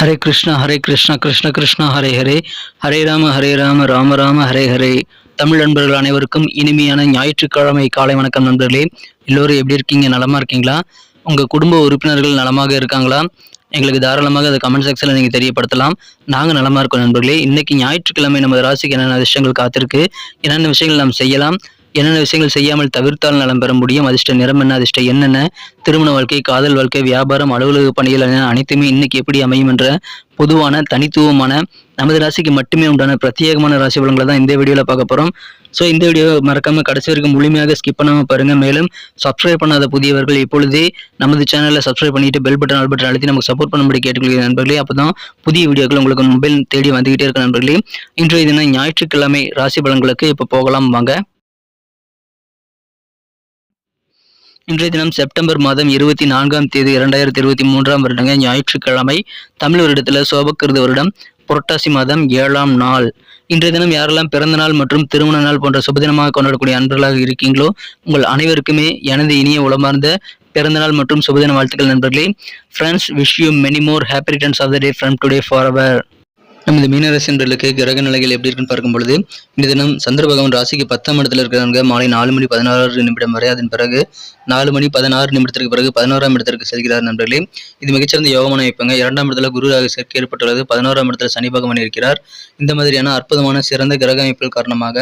ஹரே கிருஷ்ணா ஹரே கிருஷ்ணா கிருஷ்ண கிருஷ்ணா ஹரே ஹரே. ஹரே ராம ஹரே ராம ராம ராம ஹரே ஹரே. தமிழ் நண்பர்கள் அனைவருக்கும் இனிமையான ஞாயிற்றுக்கிழமை காலை வணக்கம் நண்பர்களே. எல்லோரும் எப்படி இருக்கீங்க? நலமாக இருக்கீங்களா? உங்கள் குடும்ப உறுப்பினர்கள் நலமாக இருக்காங்களா? எங்களுக்கு தாராளமாக அதை கமெண்ட் செக்ஷனில் நீங்கள் தெரியப்படுத்தலாம். நாங்கள் நலமாக இருக்கோம் நண்பர்களே. இன்றைக்கி ஞாயிற்றுக்கிழமை நமது ராசிக்கு என்னென்ன விஷயங்கள் காத்திருக்கு? என்னென்ன விஷயங்கள் நாம் செய்யலாம்? என்னென்ன விஷயங்கள் செய்யாமல் தவிர்த்தால் நலம் பெற முடியும்? அதிர்ஷ்ட நிறம் என்ன? அதிர்ஷ்ட என்னென்ன திருமண வாழ்க்கை காதல் வாழ்க்கை வியாபாரம் அலுவலக பணிகள் என அனைத்துமே இன்னைக்கு எப்படி அமையும் என்ற பொதுவான தனித்துவமான நமது ராசிக்கு மட்டுமே உண்டான பிரத்யேகமான ராசி பலன்களை தான் இந்த வீடியோவில் பார்க்க போகிறோம் ஸோ இந்த வீடியோ மறக்காமல் கடைசி வரைக்கும் முழுமையாக ஸ்கிப் பண்ணாமல் பாருங்கள் மேலும் சப்ஸ்கிரைப் பண்ணாத புதியவர்கள் இப்பொழுதே நமது சேனலில் சப்ஸ்கிரைப் பண்ணிட்டு பெல் பட்டன் ஆல் பட்டன் அழுத்தி நமக்கு சப்போர்ட் பண்ணும்படி கேட்டுக்கொள்கிற நண்பர்களே. அப்போ தான் புதிய வீடியோக்கள் உங்களுக்கு மொபைல் தேடி வந்துகிட்டே இருக்க நண்பர்களே. இன்றைய தினம் ஞாயிற்றுக்கிழமை ராசி பலன்களுக்கு இப்போ போகலாம். வாங்க. இன்றைய தினம் செப்டம்பர் மாதம் இருபத்தி நான்காம் தேதி இரண்டாயிரத்தி இருபத்தி மூன்றாம் வருடங்க ஞாயிற்றுக்கிழமை தமிழ் வருடத்தில் சோபக்கிருத வருடம் புரட்டாசி மாதம் ஏழாம் நாள். இன்றைய தினம் யாரெல்லாம் பிறந்த நாள் மற்றும் திருமண நாள் போன்ற சுபதினமாக கொண்டாடக்கூடிய அன்பர்களாக இருக்கீங்களோ உங்கள் அனைவருக்குமே எனது இனிய உளமார்ந்த பிறந்த நாள் மற்றும் சுபதின வாழ்த்துக்கள் நண்பர்களே. Friends wish you many more happy returns of the day from today for our நமது மீனராசி என்பர்களுக்கு கிரக நிலைகள் எப்படி இருக்குன்னு பார்க்கும் பொழுது இந்த தினம் சந்திர பகவான் ராசிக்கு பத்தாம் இடத்துல இருக்கிறவங்க மாலை நாலு மணி பதினாறு நிமிடம் வரை அதன் பிறகு நாலு மணி பதினாறு நிமிடத்திற்கு பிறகு பதினோராம் இடத்திற்கு செல்கிறார் நண்பர்களே. இது மிகச்சிறந்த யோகமான வைப்பாங்க இரண்டாம் இடத்துல குரு ராக சேர்க்கை ஏற்பட்டுள்ளது. பதினோராம் இடத்துல சனி பகவான் இருக்கிறார். இந்த மாதிரியான அற்புதமான சிறந்த கிரக அமைப்புகள் காரணமாக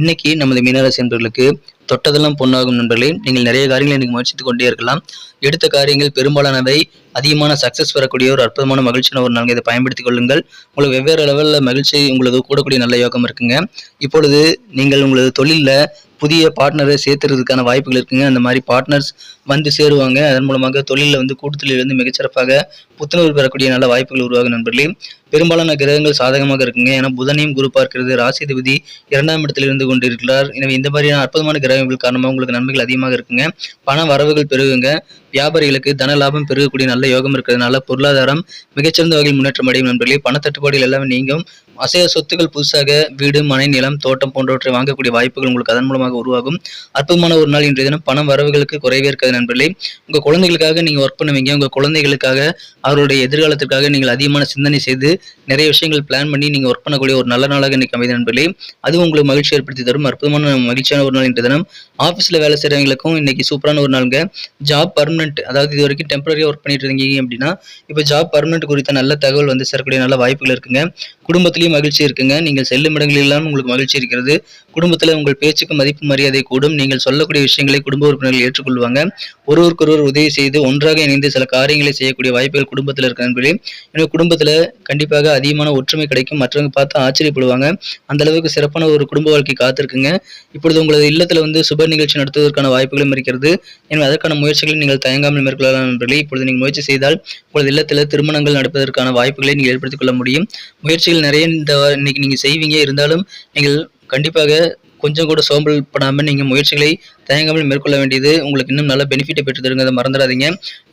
இன்னைக்கு நமது மீனராசி என்பர்களுக்கு தொட்டதெல்லாம் பொண்ணாகும் நண்பர்களே. நீங்கள் நிறைய காரியங்களை இன்னைக்கு முயற்சித்துக் கொண்டே இருக்கலாம். எடுத்த காரியங்கள் பெரும்பாலானவை அதிகமான சக்சஸ் வரக்கூடிய ஒரு அற்புதமான மகிழ்ச்சியான ஒரு நாள் இதை பயன்படுத்திக் கொள்ளுங்கள். உங்களுக்கு வெவ்வேறு லெவலில் மகிழ்ச்சி உங்களுக்கு கூடக்கூடிய நல்ல யோகம் இருக்குங்க. இப்பொழுது நீங்கள் உங்களது தொழிலில் புதிய பார்ட்னரை சேர்த்துறதுக்கான வாய்ப்புகள் இருக்குங்க. அந்த மாதிரி பார்ட்னர்ஸ் வந்து சேருவாங்க. அதன் மூலமாக தொழிலில் வந்து கூட்டுத்தொழில் வந்து மிகச்சிறப்பாக புத்துணர்வு பெறக்கூடிய நல்ல வாய்ப்புகள் உருவாகும் நண்பர்களே. பெரும்பாலான கிரகங்கள் சாதகமாக இருக்குங்க. ஏன்னா புதனையும் குரு பார்க்கிறது ராசிதிபதி இரண்டாம் இடத்தில் இருந்து கொண்டிருக்கிறார். எனவே இந்த மாதிரியான அற்புதமான கிரகங்கள் காரணமாக உங்களுக்கு நன்மைகள் அதிகமாக இருக்குங்க. பண வரவுகள் பெருகுங்க. வியாபாரிகளுக்கு தன லாபம் பெருகக்கூடிய நல்ல யோகம் இருக்கிறதுனால பொருளாதாரம் மிகச்சிறந்த வகையில் முன்னேற்றம் அடையும் நண்பர்களே. பணத்தட்டுப்பாடுகள் எல்லாமே நீங்கும். அசைய சொத்துக்கள் புதுசாக வீடு மனை நிலம் தோட்டம் போன்றவற்றை வாங்கக்கூடிய வாய்ப்புகள் உங்களுக்கு அதன் மூலமாக உருவாகும். அற்புதமான ஒரு நாள் இன்றைய தினம். பணம் வரவுகளுக்கு குறைவே இருக்காது நண்பர்களே. உங்கள் குழந்தைகளுக்காக நீங்கள் ஒர்க் பண்ணுவீங்க. உங்கள் குழந்தைகளுக்காக அவருடைய எதிர்காலத்திற்காக நீங்கள் அதிகமான சிந்தனை செய்து நிறைய விஷயங்கள் பிளான் பண்ணி நீங்கள் ஒர்க் பண்ணக்கூடிய ஒரு நல்ல நாளாக இன்றைக்கு அமைதி நண்பர்களே. அதுவும் உங்களுக்கு மகிழ்ச்சி ஏற்படுத்தி தரும். அற்புதமான மகிழ்ச்சியான ஒரு நாள் இன்றைய தினம். ஆஃபீஸில் வேலை செய்கிறவங்களுக்கும் இன்னைக்கு சூப்பரான ஒரு நாளுங்க. ஜாப் பர்மனெண்ட் அதாவது இது வரைக்கும் டெம்பரரியாக ஒர்க் பண்ணிட்டு இருந்தீங்க அப்படின்னா இப்போ ஜாப் பர்மனெண்ட் குறித்த நல்ல தகவல் வந்து சேரக்கூடிய நல்ல வாய்ப்புகள் இருக்குங்க. குடும்பத்திலையும் மகிழ்ச்சி இருக்குங்க. நீங்கள் செல்லும் இடங்களெல்லாம் உங்களுக்கு மகிழ்ச்சி இருக்கிறது. குடும்பத்தில் உங்கள் பேச்சுக்கு மதிப்பு மரியாதை கூடும். நீங்கள் சொல்லக்கூடிய விஷயங்களை குடும்ப உறுப்பினர்கள் ஏற்றுக்கொள்வாங்க. ஒருவருக்கொருவர் உதவி செய்து ஒன்றாக இணைந்து சில காரியங்களை செய்யக்கூடிய வாய்ப்புகள் குடும்பத்தில் இருக்க நண்பர்களே. எனவே குடும்பத்தில் கண்டிப்பாக அதிகமான ஒற்றுமை கிடைக்கும். மற்றவங்க பார்த்து ஆச்சரியப்படுவாங்க. அந்த அளவுக்கு சிறப்பான ஒரு குடும்ப வாழ்க்கை காத்திருக்குங்க. இப்பொழுது உங்களது இல்லத்தில் வந்து சுப நிகழ்ச்சி நடத்துவதற்கான வாய்ப்புகளும் இருக்கிறது. எனவே அதற்கான முயற்சிகளை நீங்கள் தயங்காமல் மேற்கொள்ளலாம் நண்பர்களே. இப்பொழுது நீங்கள் முயற்சி செய்தால் உங்களது இல்லத்தில் திருமணங்கள் நடப்பதற்கான வாய்ப்புகளை நீங்கள் ஏற்படுத்திக் கொள்ள முடியும். முயற்சிகள் நிறைய இந்த இன்னைக்கு நீங்கள் செய்வீங்க இருந்தாலும் நீங்கள் கண்டிப்பாக கொஞ்சம் கூட சோம்பல் படாமல் நீங்கள் முயற்சிகளை தயங்காமல் மேற்கொள்ள வேண்டியது உங்களுக்கு இன்னும் நல்ல பெனிஃபிட்டை பெற்று தருங்க அதை மறந்துடாதீங்க.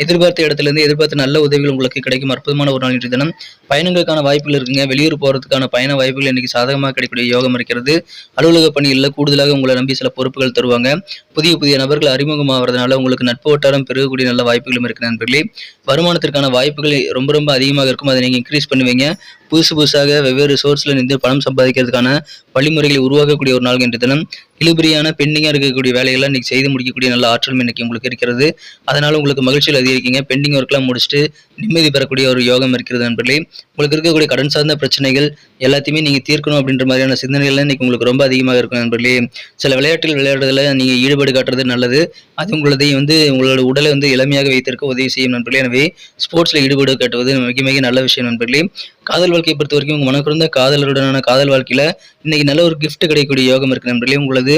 எதிர்பார்த்த இடத்துலேருந்து எதிர்பார்த்த நல்ல உதவிகள் உங்களுக்கு கிடைக்கும். அற்புதமான ஒரு நாள் இன்றைய தினம். பயணங்களுக்கான வாய்ப்புகள் இருக்குங்க. வெளியூர் போகிறதுக்கான பயண வாய்ப்புகள் இன்னைக்கு சாதகமாக கிடைக்கக்கூடிய யோகம் இருக்கிறது. அலுவலக பணிகளில் கூடுதலாக உங்களை நம்பி சில பொறுப்புகள் தருவாங்க. புதிய புதிய நபர்கள் அறிமுகமாகிறதுனால உங்களுக்கு நட்பு வட்டாரம் பெருகக்கூடிய நல்ல வாய்ப்புகளும் இருக்குது நண்பர்களே. வருமானத்திற்கான வாய்ப்புகள் ரொம்ப ரொம்ப அதிகமாக இருக்கும். அதை நீங்கள் இன்க்ரீஸ் பண்ணுவீங்க. புதுசு புதுசாக வெவ்வேறு சோர்ஸில் நின்று பணம் சம்பாதிக்கிறதுக்கான வழிமுறைகளை உருவாக்கக்கூடிய ஒரு நாள் என்ற தினம் இழுபறியான பெண்டிங்காக இருக்கக்கூடிய வேலைகளை இன்றைக்கி செய்து முடிக்கக்கூடிய நல்ல ஆற்றல் இன்னைக்கு உங்களுக்கு இருக்கிறது. அதனால் உங்களுக்கு மகிழ்ச்சியில் அதிகரிக்கீங்க. பெண்டிங் ஒர்க்லாம் முடிச்சுட்டு நிம்மதி பெறக்கூடிய ஒரு யோகம் இருக்கிறது நண்பர்களே. உங்களுக்கு இருக்கக்கூடிய கடன் சார்ந்த பிரச்சனைகள் எல்லாத்தையுமே நீங்கள் தீர்க்கணும் அப்படின்ற மாதிரியான சிந்தனைகள் இன்னைக்கு உங்களுக்கு ரொம்ப அதிகமாக இருக்கும் நண்பர்களே. சில விளையாட்டில் விளையாடுறதுல நீங்கள் ஈடுபாடு காட்டுறது நல்லது. அது உங்களதை வந்து உங்களோட உடலை வந்து இளமையாக வைத்திருக்க உதவி செய்யும் நண்பர்களே. எனவே ஸ்போர்ட்ஸில் ஈடுபாடு காட்டுவது மிக மிக நல்ல விஷயம் நண்பர்களே. காதல் வாழ்க்கையை பொறுத்த வரைக்கும் உங்கள் மனக்குறந்த காதலருடனான காதல் வாழ்க்கையில் இன்னைக்கு நல்ல ஒரு கிஃப்ட் கிடைக்கக்கூடிய யோகம் இருக்கு நண்பர்களே. உங்களது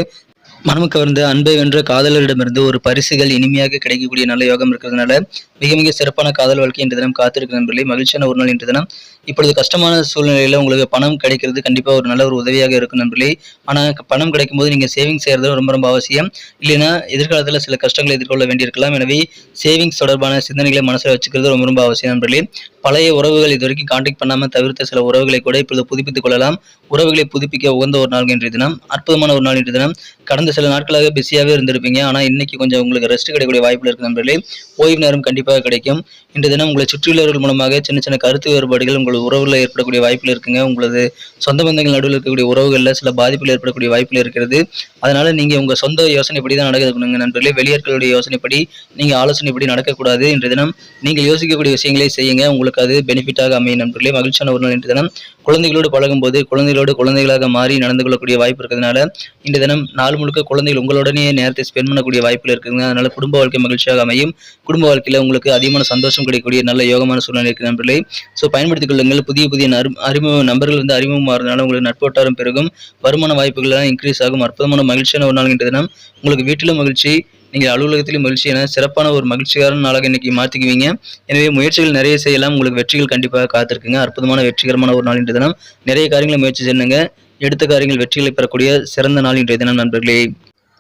மனம் கவர்ந்த அன்பை வென்ற காதலரிடமிருந்து ஒரு பரிசுகள் இனிமையாக கிடைக்கக்கூடிய நல்ல யோகம் இருக்கிறதுனால மிக மிக சிறப்பான காதல் வாழ்க்கை இன்று தினம் காத்திருக்க நண்பர்களே. மகிழ்ச்சியான ஒரு நாள் இன்று தினம். இப்பொழுது கஷ்டமான சூழ்நிலையில உங்களுக்கு பணம் கிடைக்கிறது கண்டிப்பா ஒரு நல்ல ஒரு உதவியாக இருக்கும் நண்பர்களே. ஆனா பணம் கிடைக்கும் போது நீங்க சேவிங்ஸ் செய்யறது ரொம்ப ரொம்ப அவசியம். இல்லைன்னா எதிர்காலத்துல சில கஷ்டங்களை எதிர்கொள்ள வேண்டியிருக்கலாம். எனவே சேவிங்ஸ் தொடர்பான சிந்தனைகளை மனசுல வச்சுக்கிறது ரொம்ப ரொம்ப அவசியம் நண்பர்களே. பழைய உறவுகள் இது வரைக்கும் கான்டாக்ட் பண்ணாம தவிர்த்த சில உறவுகளை கூட இப்பொழுது புதுப்பித்துக் கொள்ளலாம். உறவுகளை புதுப்பிக்க உகந்த ஒரு நாள் இன்றைய தினம். அற்புதமான ஒரு நாள் இன்றைய தினம். கடந்த சில நாட்களாக பிஸியாகவே இருந்திருப்பீங்க. ஆனால் இன்னைக்கு கொஞ்சம் உங்களுக்கு ரெஸ்ட் கிடைக்கக்கூடிய வாய்ப்பில் இருக்கு நண்பர்களே. ஓய்வு நேரம் கண்டிப்பாக கிடைக்கும். இன்று தினம் உங்களை சுற்றியுள்ளவர்கள் மூலமாக சின்ன சின்ன கருத்து வேறுபாடுகள் உங்கள் உறவுகளில் ஏற்படக்கூடிய வாய்ப்பில் இருக்குங்க. உங்களது சொந்த பந்தங்கள் நடுவில் இருக்கக்கூடிய உறவுகளில் சில பாதிப்புகள் ஏற்படக்கூடிய வாய்ப்பில் இருக்கிறது. அதனால் நீங்கள் உங்கள் சொந்த யோசனைப்படி தான் நடக்கணுங்க நண்பர்களே. வெளியாட்களுடைய யோசனைப்படி நீங்கள் ஆலோசனைப்படி நடக்கக்கூடாது. இன்று தினம் நீங்கள் யோசிக்கக்கூடிய விஷயங்களை செய்யுங்க. உங்களுக்கு அது பெனிஃபிட்டாக அமையும் நண்பர்களே. மகிழ்ச்சியான ஒரு நாள் இன்று தினம். குழந்தைகளோடு பழகும்போது குழந்தைகளோடு குழந்தைகளாக மாறி நடந்து கொள்ளக்கூடிய வாய்ப்பு இருக்கிறதுனால இன்று தினம் நாள் முழுக்க குழந்தைகள் உங்களுடனே நேரத்தை ஸ்பெண்ட் பண்ணக்கூடிய வாய்ப்பில் இருக்குங்க. அதனால குடும்ப வாழ்க்கை மகிழ்ச்சியாக அமையும். குடும்ப வாழ்க்கையில் உங்களுக்கு அதிகமான சந்தோஷம் கிடைக்கக்கூடிய நல்ல யோகமான சூழ்நிலை இருக்கு நண்பர்களே. ஸோ பயன்படுத்திக் கொள்ளுங்கள். புதிய புதிய அறிமுக நபர்கள் வந்து அறிமுகமாகிறதுனால உங்களுக்கு நட்போட்டாரம் பெருகும். வருமான வாய்ப்புகள்லாம் இன்க்ரீஸ் ஆகும். அற்புதமான மகிழ்ச்சியான ஒரு நாள் தினம். உங்களுக்கு வீட்டிலும் மகிழ்ச்சி நீங்கள் அலுவலகத்திலும் மகிழ்ச்சி என சிறப்பான ஒரு மகிழ்ச்சிகரமான நாளாக இன்னைக்கு மாற்றிக்குவீங்க எனவே முயற்சிகள் நிறைய செய்யலாம். உங்களுக்கு வெற்றிகள் கண்டிப்பாக காத்திருக்குங்க. அற்புதமான வெற்றிகரமான ஒரு நாள் தினம். நிறைய காரியங்களை முயற்சி செய்யுங்க. எடுத்த காரியங்கள் வெற்றிகளை பெறக்கூடிய சிறந்த நாள் இன்றைய தினம் நண்பர்களே.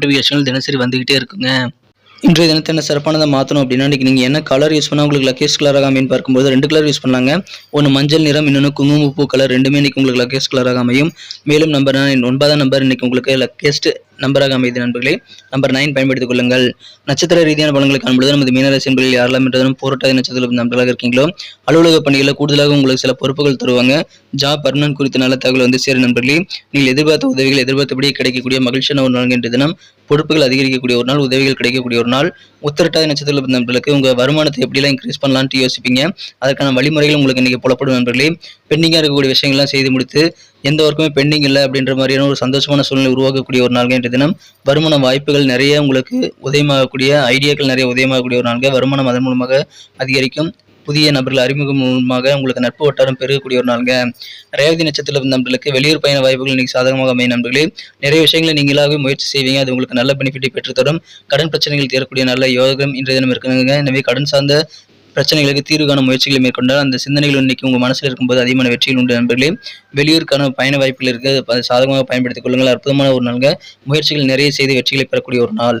நோட்டிஃபிகேஷன்கள் தினசரி வந்துகிட்டே இருக்குங்க. இன்றைய தினத்தை என்ன சிறப்பானதை மாற்றணும் அப்படின்னா இன்றைக்கி நீங்கள் என்ன கலர் யூஸ் பண்ணால் உங்களுக்கு லக்கேஸ் கலராக அமையும் பார்க்கும்போது ரெண்டு கலர் யூஸ் பண்ணாங்க ஒன்று மஞ்சள் நிறம் இன்னொன்று குங்குமப்பூ கலர் ரெண்டுமே இன்றைக்கி உங்களுக்கு லக்கேஸ் கலராக அமையும் மேலும் நம்பர் ஒன்பதாம் நம்பர் இன்னைக்கு உங்களுக்கு லக்கேஸ்ட் நம்பராக அமையுது நண்பர்களே நம்பர் நைன் பயன்படுத்திக் கொள்ளுங்கள். நட்சத்திர ரீதியான பலன்களை காணும்பொழுது நமது மீனராசி என்பதில் யாரெல்லாம் என்றதும் போராட்டாத நட்சத்திர நண்பர்களாக இருக்கீங்களோ அலுவலக பணிகளில் கூடுதலாக உங்களுக்கு சில பொறுப்புகள் தருவாங்க. ஜாப் பர்மனன்ட் குறித்த நல்ல தகவல் வந்து சேரும் நண்பர்களே. நீங்கள் எதிர்பார்த்த உதவிகள் எதிர்பார்த்தபடி கிடைக்கக்கூடிய மகிழ்ச்சியான ஒரு நாள் என்ற தினம் பொறுப்புகள் அதிகரிக்கக்கூடிய ஒரு நாள் உதவிகள் கிடைக்கக்கூடிய ஒரு நாள். உத்திரட்டாதி நட்சத்திர நண்பர்களுக்கு உங்கள் வருமானத்தை எப்படிலாம் இன்க்ரீஸ் பண்ணலான்ட்டு யோசிப்பீங்க. அதற்கான வழிமுறைகள் உங்களுக்கு இன்னைக்கு புலப்படும் நண்பர்களே. பெண்டிங்காக இருக்கக்கூடிய விஷயங்கள்லாம் செய்து முடித்து எந்த ஒர்க்குமே பெண்டிங் இல்லை அப்படின்ற மாதிரியான ஒரு சந்தோஷமான சூழ்நிலை உருவாக்கக்கூடிய ஒரு நாள்கள் இன்றைய தினம். வருமான வாய்ப்புகள் நிறைய உங்களுக்கு உதயமாகக்கூடிய ஐடியாக்கள் நிறைய உதயமாகக்கூடிய ஒரு நாள்கள் வருமானம் அதன் மூலமாக அதிகரிக்கும். புதிய நபர்கள் அறிமுகம் மூலமாக உங்களுக்கு நட்பு வட்டாரம் பெருகக்கூடிய ஒரு நாளுங்க. ரேவதி நட்சத்திர நண்பர்களுக்கு வெளியூர் பயண வாய்ப்புகள் இன்னைக்கு சாதகமாக அமைய நண்பர்களே. நிறைய விஷயங்களை நீங்களாகவே முயற்சி செய்வீங்க. அது உங்களுக்கு நல்ல பெனிஃபிட்டை பெற்றுத்தரும். கடன் பிரச்சனைகள் தீரக்கூடிய நல்ல யோகம் இன்றைய தினம் இருக்குங்க எனவே கடன் சார்ந்த பிரச்சனைகளுக்கு தீர்வு காண முயற்சிகளை மேற்கொண்டால் அந்த சிந்தனைகள் இன்னைக்கு உங்கள் மனசில் இருக்கும்போது அதிகமான வெற்றிகள் உண்டு நண்பர்களே. வெளியூருக்கான பயண வாய்ப்புகள் இருக்குது அதை சாதகமாக பயன்படுத்திக் கொள்ளுங்கள். அற்புதமான ஒரு நாளுங்க. முயற்சிகள் நிறைய செய்து வெற்றிகளை பெறக்கூடிய ஒரு நாள்.